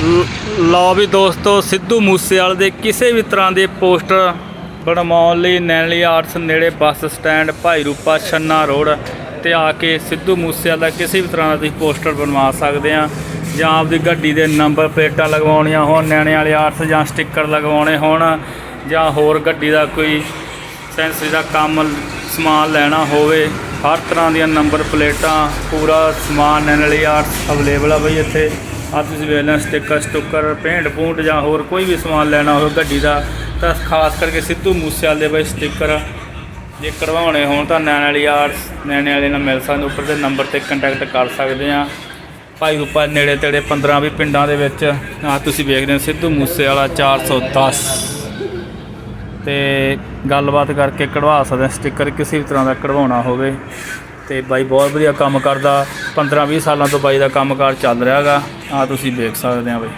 ਲਓ ਵੀ ਦੋਸਤੋ, ਸਿੱਧੂ ਮੂਸੇਵਾਲੇ ਦੇ ਕਿਸੇ ਵੀ ਤਰ੍ਹਾਂ ਦੇ ਪੋਸਟਰ ਬਣਵਾਉਣ ਲਈ ਨੈਣਲੀ ਆਰਟਸ ਨੇੜੇ ਬੱਸ ਸਟੈਂਡ, ਭਾਈ ਰੂਪਾ ਛੰਨਾ ਰੋਡ ਤੇ ਆ ਕੇ ਸਿੱਧੂ ਮੂਸੇਵਾਲੇ ਦਾ ਕਿਸੇ ਵੀ ਤਰ੍ਹਾਂ ਦਾ ਤੁਸੀਂ ਪੋਸਟਰ ਬਣਵਾ ਸਕਦੇ ਆ। ਜਾਂ ਆਪਦੀ ਗੱਡੀ ਦੇ ਨੰਬਰ ਪਲੇਟਾਂ ਲਗਵਾਉਣੀਆਂ ਹੋਣ, ਨੈਣੇ ਵਾਲੇ ਆਰਟਸ ਜਾਂ ਸਟicker ਲਗਵਾਉਣੇ ਹੋਣ, ਜਾਂ ਹੋਰ ਗੱਡੀ ਦਾ ਕੋਈ ਸੈਂਸਰੀ ਦਾ ਕੰਮ ਸਮਾਨ ਲੈਣਾ ਹੋਵੇ, ਹਰ ਤਰ੍ਹਾਂ ਦੀਆਂ ਨੰਬਰ ਪਲੇਟਾਂ, ਪੂਰਾ ਸਮਾਨ ਨੈਣ ਵਾਲੀ ਆਰਟਸ ਅਵੇਲੇਬਲ ਆ ਬਈ ਇੱਥੇ। ਆ ਤੁਸੀਂ ਵੇਖ ਲੈਣਾ ਸਟicker ਸਟੁੱਕਰ, ਪੇਂਟ ਪੂੰਟ ਜਾਂ ਹੋਰ ਕੋਈ ਵੀ ਸਮਾਨ ਲੈਣਾ ਹੋਵੇ ਗੱਡੀ ਦਾ, ਤਾਂ ਖਾਸ ਕਰਕੇ ਸਿੱਧੂ ਮੂਸੇਵਾਲੇ ਦੇ ਬਈ ਸਟicker ਜੇ ਕਢਵਾਉਣੇ ਹੋਣ ਤਾਂ ਨੈਣ ਵਾਲੀ ਆਰਟਸ ਨੈਣੇ ਵਾਲੇ ਨਾਲ ਮਿਲ ਸਕਦੇ, ਉੱਪਰ ਦੇ ਨੰਬਰ ਤੇ ਕੰਟੈਕਟ ਕਰ ਸਕਦੇ ਆ ਭਾਈ ਰੂਪਾ ਨੇੜੇ ਤੇੜੇ 15 ਵੀ ਪਿੰਡਾਂ ਦੇ ਵਿੱਚ। ਆ ਤੁਸੀਂ ਵੇਖਦੇ ਹੋ ਸਿੱਧੂ ਮੂਸੇਵਾਲਾ 410 ਤੇ ਗੱਲਬਾਤ ਕਰਕੇ ਕਢਵਾ ਸਕਦੇ ਹਾਂ ਸਟicker ਕਿਸੇ ਵੀ ਤਰ੍ਹਾਂ ਦਾ ਕਢਵਾਉਣਾ ਹੋਵੇ। ਤੇ ਬਾਈ ਬਹੁਤ ਵਧੀਆ ਕੰਮ ਕਰਦਾ। 15 20 ਸਾਲਾਂ ਤੋਂ ਬਾਈ ਦਾ ਕੰਮਕਾਰ ਚੱਲ ਰਿਹਾਗਾ। ਆ ਤੁਸੀਂ ਵੇਖ ਸਕਦੇ ਆ ਬਾਈ।